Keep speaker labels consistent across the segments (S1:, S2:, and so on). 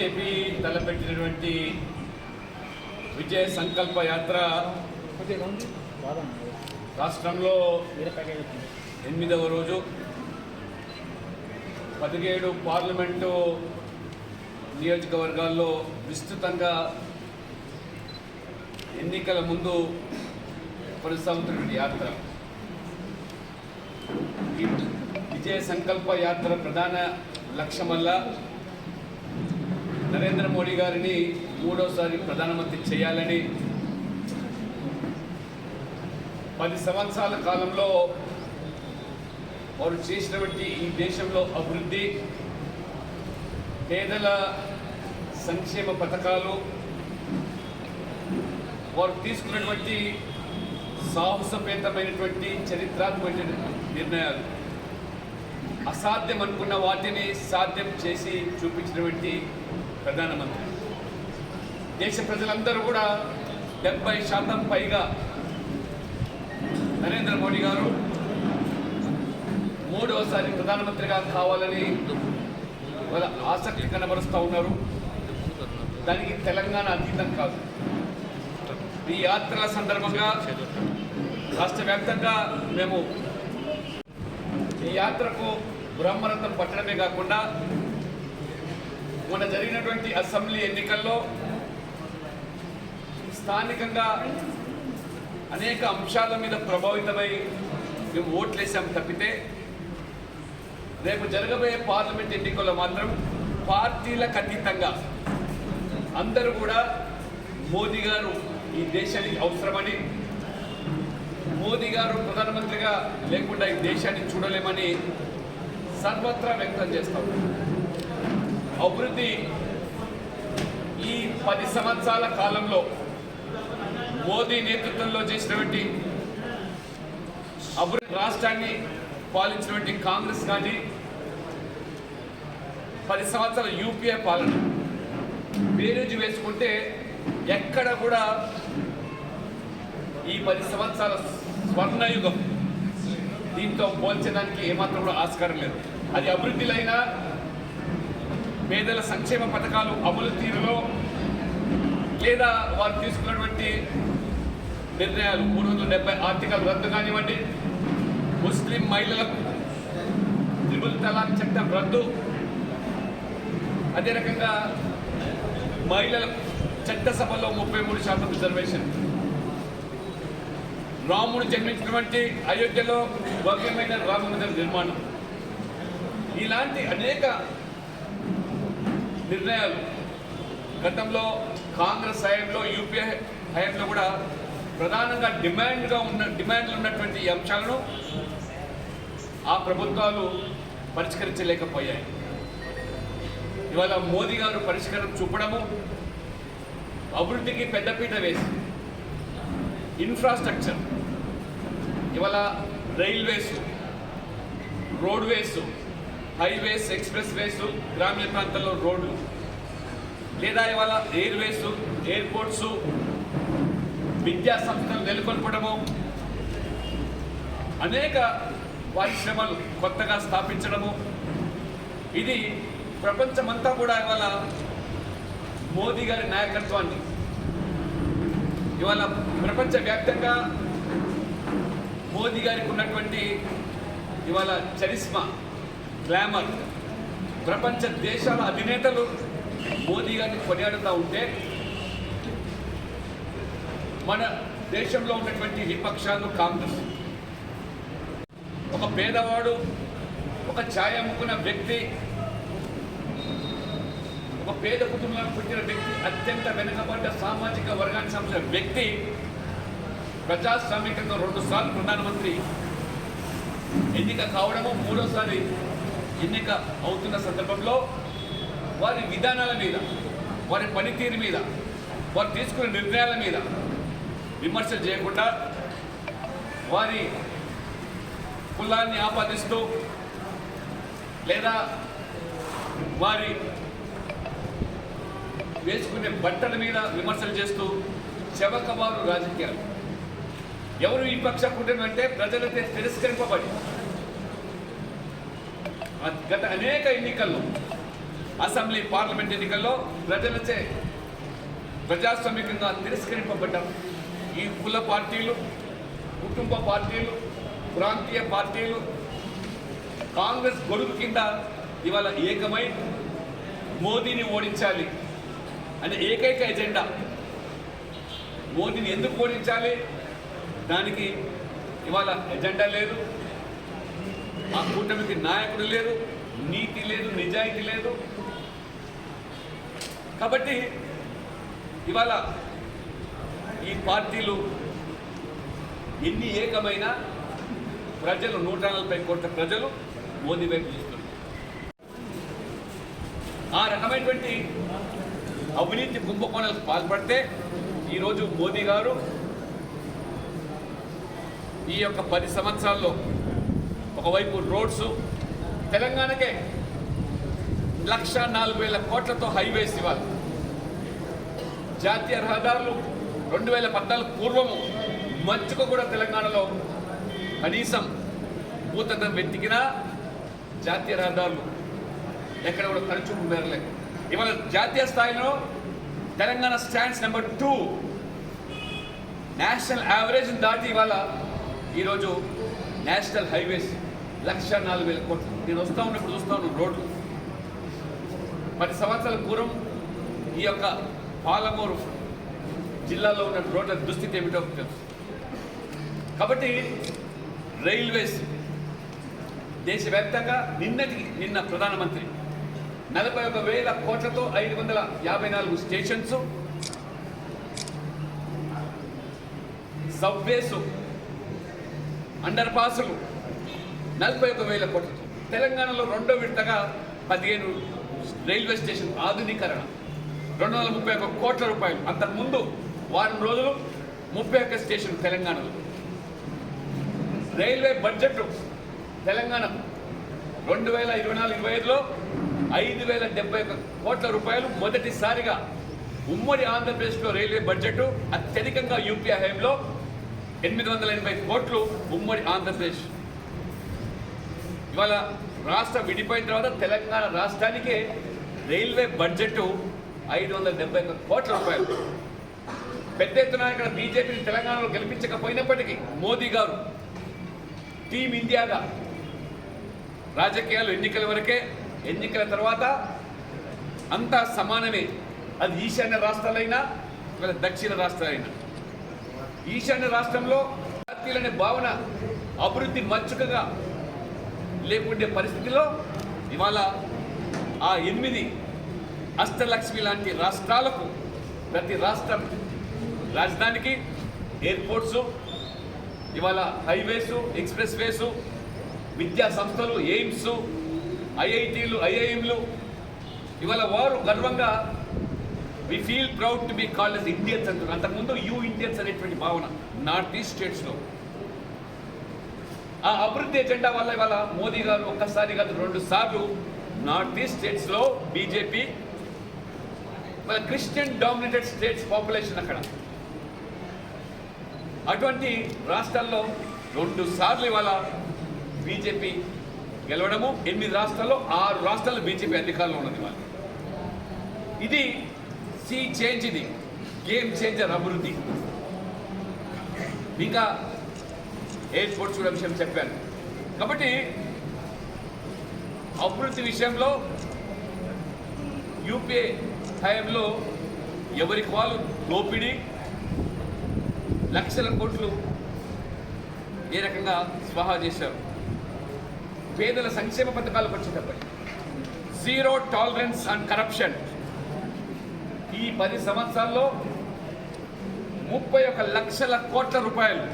S1: BJP తలపెట్టినటువంటి విజయ సంకల్ప యాత్ర రాష్ట్రంలో ఎనిమిదవ రోజు. పదిహేడు పార్లమెంటు నియోజకవర్గాల్లో విస్తృతంగా ఎన్నికల ముందు కొనసాగుతున్నటువంటి యాత్ర. ఈ విజయ సంకల్ప యాత్ర ప్రధాన లక్ష్యమల్లా నరేంద్ర మోడీ గారిని మూడోసారి ప్రధానమంత్రి చేయాలని పది సంవత్సరాల కాలంలో వారు చేసినటువంటి ఈ దేశంలో అభివృద్ధి పేదల సంక్షేమ పథకాలు వారు తీసుకున్నటువంటి సాహసపేతమైనటువంటి చరిత్రాత్మక నిర్ణయాలు. అసాధ్యం అనుకున్న వాటిని సాధ్యం చేసి చూపించినటువంటి ప్రధానమంత్రి. దేశ ప్రజలందరూ కూడా డెబ్బై శాతం పైగా నరేంద్ర మోడీ గారు మూడవసారి ప్రధానమంత్రిగా కావాలని వాళ్ళ ఆసక్తి కనబరుస్తూ ఉన్నారు. దానికి తెలంగాణ అతీతం కాదు. ఈ యాత్రల సందర్భంగా రాష్ట్ర వ్యాప్తంగా మేము ఈ యాత్రకు బ్రహ్మరథం పట్టడమే కాకుండా మొన్న జరిగినటువంటి అసెంబ్లీ ఎన్నికల్లో స్థానికంగా అనేక అంశాల మీద ప్రభావితమై మేము ఓట్లేసాం తప్పితే రేపు జరగబోయే పార్లమెంట్ ఎన్నికల్లో మాత్రం పార్టీలకు అతీతంగా అందరూ కూడా మోదీ గారు ఈ దేశానికి అవసరమని మోదీ గారు ప్రధానమంత్రిగా లేకుండా ఈ దేశాన్ని చూడలేమని సర్వత్రా వ్యక్తం చేస్తాం అభివృద్ధి ఈ పది సంవత్సరాల కాలంలో మోదీ నేతృత్వంలో చేసినటువంటి అభివృద్ధి రాష్ట్రాన్ని పాలించినటువంటి కాంగ్రెస్ కానీ పది సంవత్సరాల యూపీఏ పాలన. బేరేజ్ వేసుకుంటే ఎక్కడ కూడా ఈ పది సంవత్సరాల స్వర్ణయుగం దీంతో పోల్చడానికి ఏమాత్రం కూడా ఆస్కారం లేదు. అది అభివృద్ధిలైనా పేదల సంక్షేమ పథకాలు అమలు తీరులో లేదా వారు తీసుకున్నటువంటి నిర్ణయాలు మూడు వందల డెబ్బై ఆర్టికల్ రద్దు కానివ్వండి ముస్లిం మహిళలకు త్రిబుల్ తలాక్ చట్టం రద్దు. అదే రకంగా మహిళలకు చట్టసభలో ముప్పై మూడు శాతం రిజర్వేషన్. రాముడు జన్మించినటువంటి అయోధ్యలో భవ్యమైన రామ నిర్మాణం. ఇలాంటి అనేక నిర్ణయాలు. గతంలో కాంగ్రెస్ హయాంలో యూపీఏ హయాంలో కూడా ప్రధానంగా డిమాండ్గా ఉన్న డిమాండ్లు ఉన్నటువంటి అంశాలను ఆ ప్రభుత్వాలు పరిష్కరించలేకపోయాయి. ఇవాళ మోదీ గారు పరిష్కారం చూపడము అభివృద్ధికి పెద్దపీట వేసి ఇన్ఫ్రాస్ట్రక్చర్ ఇవాళ railways roadways highways expressways గ్రామీణ ప్రాంతాల్లో రోడ్లు. లేదా ఇవాళ ఎయిర్వేస్ ఎయిర్పోర్ట్స్ విద్యా సంస్థలు నెలకొల్పడము. అనేక పరిశ్రమలు కొత్తగా స్థాపించడము. ఇది ప్రపంచమంతా కూడా ఇవాళ మోదీ గారి నాయకత్వాన్ని ఇవాళ ప్రపంచవ్యాప్తంగా మోదీ గారికి ఉన్నటువంటి ఇవాళ చరిస్మా గ్లామర్. ప్రపంచ దేశాల అధినేతలు మోదీ గారిని కొనియాడుతూ ఉంటే మన దేశంలో ఉన్నటువంటి విపక్షాలు కాంగ్రెస్. ఒక పేదవాడు ఒక ఛాయ అమ్ముకున్న వ్యక్తి ఒక పేద కుటుంబానికి పుట్టిన వ్యక్తి అత్యంత వెనుకబడ్డ సామాజిక వర్గానికి సంబంధించిన వ్యక్తి ప్రజాస్వామికంగా రెండు సార్లు ప్రధానమంత్రి ఎన్నిక కావడము మూడోసారి ఎన్నిక అవుతున్న సందర్భంలో వారి విధానాల మీద వారి పనితీరు మీద వారు తీసుకున్న నిర్ణయాల మీద విమర్శలు చేయకుండా వారి కులాన్ని ఆపాదిస్తూ లేదా వారి వేసుకునే బట్టల మీద విమర్శలు చేస్తూ చెవకబారు రాజకీయాలు. ఎవరు ఈ పక్ష కుటుంబం అంటే ప్రజలతో తిరస్కరింపబడి గత అనేక ఎన్నికల్లో అసెంబ్లీ పార్లమెంట్ ఎన్నికల్లో ప్రజలచే ప్రజాస్వామికంగా తిరస్కరింపబడ్డ. ఈ కుల పార్టీలు కుటుంబ పార్టీలు ప్రాంతీయ పార్టీలు కాంగ్రెస్ గొడుగు కింద ఇవాళ ఏకమై మోదీని ఓడించాలి అనే ఏకైక ఎజెండా. మోదీని ఎందుకు ఓడించాలి? దానికి ఇవాళ ఎజెండా లేదు. ఆ కూటమికి నాయకుడు లేదు నీతి లేదు నిజాయితీ లేదు. కాబట్టి ఇవాళ ఈ పార్టీలు ఎన్ని ఏకమైన ప్రజలు నూట నలభై కోట్ల ప్రజలు మోదీ వైపు చూస్తున్నారు. ఆ రకమైనటువంటి అవినీతి కుంభకోణాలకు పాల్పడితే ఈరోజు మోదీ గారు ఈ యొక్క పది సంవత్సరాల్లో ఒకవైపు రోడ్స్ తెలంగాణకే లక్ష నాలుగు వేల కోట్లతో హైవేస్ ఇవ్వాలి. జాతీయ రహదారులు రెండు వేల పద్నాలుగు పూర్వము మంచుకు కూడా తెలంగాణలో కనీసం భూతద్దం వెతికినా జాతీయ రహదారులు ఎక్కడ కూడా తరచూపు మేరలేదు ఇవాళ జాతీయ స్థాయిలో Telangana stands number two. National average దాటి ఇవాళ ఈరోజు నేషనల్ హైవేస్ లక్ష నాలుగు వేల కోట్లు. నేను వస్తూ ఉన్నప్పుడు చూస్తూ ఉన్నాను రోడ్లు. పది సంవత్సరాల పూర్వం ఈ యొక్క పాలమూరు జిల్లాలో ఉన్న రోడ్ల దుస్థితి ఏమిటో తెలుసు. కాబట్టి రైల్వేస్ దేశవ్యాప్తంగా నిన్నటి నిన్న ప్రధానమంత్రి నలభై ఒక వేల కోట్లతో ఐదు వందల యాభై నాలుగు స్టేషన్స్ సబ్వేసు అండర్ పాసులు నలభై ఒక వేల కోట్లతో తెలంగాణలో రెండో విడతగా పదిహేను రైల్వే స్టేషన్ ఆధునీకరణ. రెండు వందల ముప్పై ఒక కోట్ల రూపాయలు. అంతకుముందు వారం రోజులు ముప్పై ఒక్క స్టేషన్ తెలంగాణలో. రైల్వే బడ్జెట్ తెలంగాణ రెండు వేల ఇరవై నాలుగు ఇరవై ఐదులో ఐదు వేల డెబ్బై ఒక కోట్ల రూపాయలు మొదటిసారిగా ఉమ్మడి ఆంధ్రప్రదేశ్లో రైల్వే బడ్జెట్ అత్యధికంగా యూపీఐ హయాంలో ఎనిమిది వందల ఎనభై కోట్లు ఉమ్మడి ఆంధ్రప్రదేశ్. ఇవాళ రాష్ట్రం విడిపోయిన తర్వాత తెలంగాణ రాష్ట్రానికే రైల్వే బడ్జెట్ ఐదు వందల డెబ్బై ఒక్క కోట్ల రూపాయలు. పెద్ద ఎత్తున ఇక్కడ బీజేపీని తెలంగాణలో గెలిపించకపోయినప్పటికీ మోదీ గారు టీం ఇండియాగా రాజకీయాలు ఎన్నికల వరకే ఎన్నికల తర్వాత అంతా సమానమే. అది ఈశాన్య రాష్ట్రాలైనా లేదా దక్షిణ రాష్ట్రాలైనా. ఈశాన్య రాష్ట్రంలో జాతీయులనే భావన అభివృద్ధి మచ్చుకగా లేకుండే పరిస్థితిలో ఇవాళ ఆ ఎనిమిది అష్టలక్ష్మి లాంటి రాష్ట్రాలకు ప్రతి రాష్ట్రం రాజధానికి ఎయిర్పోర్ట్స్ ఇవాళ హైవేసు ఎక్స్ప్రెస్ వేసు విద్యా సంస్థలు ఎయిమ్స్ ఐఐటీలు ఐఐఎంలు ఇవాళ వారు గర్వంగా we feel proud to be called as Indians అంటారు అంతకుముందు యూ ఇండియన్స్ అనేటువంటి భావన నార్త్ ఈస్ట్ స్టేట్స్లో ఆ అభివృద్ధి ఎజెండా వల్ల ఇవాళ మోదీ గారు ఒక్కసారి కాదు రెండు సార్లు నార్త్ ఈస్ట్ స్టేట్స్లో బీజేపీ మన క్రిస్టియన్ డామినేటెడ్ స్టేట్స్ పాపులేషన్ అక్కడ. అటువంటి రాష్ట్రాల్లో రెండు సార్లు ఇవాళ బీజేపీ గెలవడము ఎనిమిది రాష్ట్రాల్లో ఆరు రాష్ట్రాల్లో బీజేపీ అధికారంలో ఉన్నది వాళ్ళు ఇది సీ చేంజ్ ఇది. గేమ్ చేంజర్ అభివృద్ధి. ఇంకా ఎయిర్పోర్ట్స్ కూడా విషయం చెప్పాను. కాబట్టి అభివృద్ధి విషయంలో యూపీఏ హయాంలో ఎవరికి వాళ్ళు దోపిడీ లక్షల కోట్లు ఏ రకంగా స్వాహా చేశారు? పేదల సంక్షేమ పథకాలకు వచ్చేటప్పటికి. జీరో టాలరెన్స్ అండ్ కరప్షన్ ఈ పది సంవత్సరాల్లో ముప్పై ఒక లక్షల కోట్ల రూపాయలు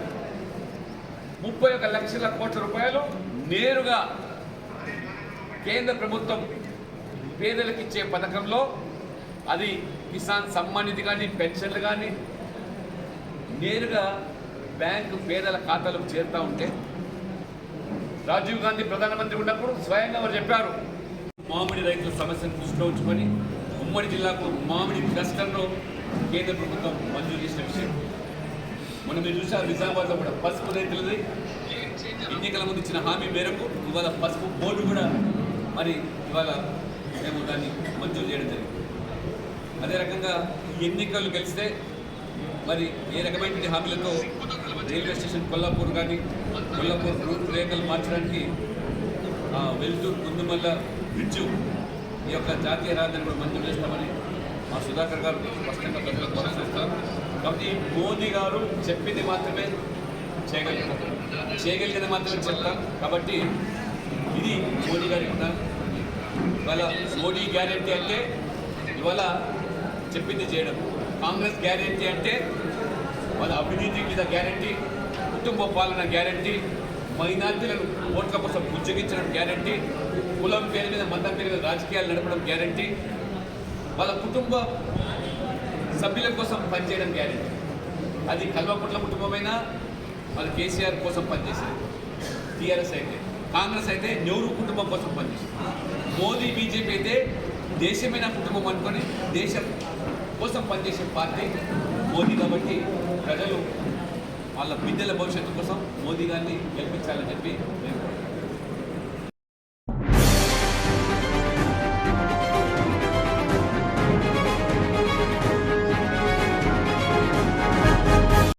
S1: ముప్పై ఒక లక్షల కోట్ల రూపాయలు నేరుగా కేంద్ర ప్రభుత్వం పేదలకు ఇచ్చే పథకంలో అది కిసాన్ సమ్మాన్ నిధి కానీ పెన్షన్లు కానీ నేరుగా బ్యాంకు పేదల ఖాతాలకు చేరుతూ ఉంటే రాజీవ్ గాంధీ ప్రధానమంత్రి ఉన్నప్పుడు స్వయంగా వారు చెప్పారు మామిడి రైతుల సమస్యను దృష్టిలో ఉంచుకొని ఉమ్మడి జిల్లాకు మామిడి క్లస్టర్ను కేంద్ర ప్రభుత్వం మంజూరు చేసిన విషయం. మనం మీరు చూసారు నిజామాబాద్లో కూడా పసుపు రైతులది. ఎన్నికల ముందు ఇచ్చిన హామీ మేరకు ఇవాళ పసుపు బోర్డు కూడా మరి ఇవాళ మేము దాన్ని మంజూరు చేయడం జరిగింది. అదే రకంగా ఈ ఎన్నికలు గెలిస్తే మరి ఏ రకమైన హామీలతో రైల్వే స్టేషన్ కొల్లాపూర్ కానీ కొల్లాపూర్ రూట్ రేఖలు మార్చడానికి వెళ్తూ ముందు మళ్ళా బ్రిడ్జు ఈ యొక్క జాతీయ రాజధాని కూడా మంజూరు చేస్తామని మా సుధాకర్ గారు స్పష్టంగా ప్రజలకు కొనసాగిస్తారు కాబట్టి మోదీ గారు చెప్పింది మాత్రమే చేయగలుగుతాం చేయగలిగింది మాత్రమే చెప్తాం. కాబట్టి ఇది మోడీ గారి ఇవాళ మోడీ గ్యారెంటీ అంటే ఇవాళ చెప్పింది చేయడం. కాంగ్రెస్ గ్యారెంటీ అంటే వాళ్ళ అవినీతి మీద గ్యారెంటీ కుటుంబ పాలన గ్యారెంటీ మైనార్టీలను ఓట్ల కోసం ఉద్యోగించడం గ్యారెంటీ కులం పేరు మీద మతం పేరు మీద రాజకీయాలు నడపడం గ్యారంటీ వాళ్ళ కుటుంబ సభ్యుల కోసం పనిచేయడం గ్యారెంటీ. అది కల్వకుట్ల కుటుంబమైనా వాళ్ళ కేసీఆర్ కోసం పనిచేసేది టీఆర్ఎస్ అయితే కాంగ్రెస్ అయితే నెహ్రూ కుటుంబం కోసం పనిచేసింది మోదీ బీజేపీ అయితే దేశమైన కుటుంబం అనుకొని దేశం కోసం పనిచేసే పార్టీ మోదీ కాబట్టి ప్రజలు వాళ్ళ బిడ్డల భవిష్యత్తు కోసం మోదీ గారిని గెలిపించాలని చెప్పి నేను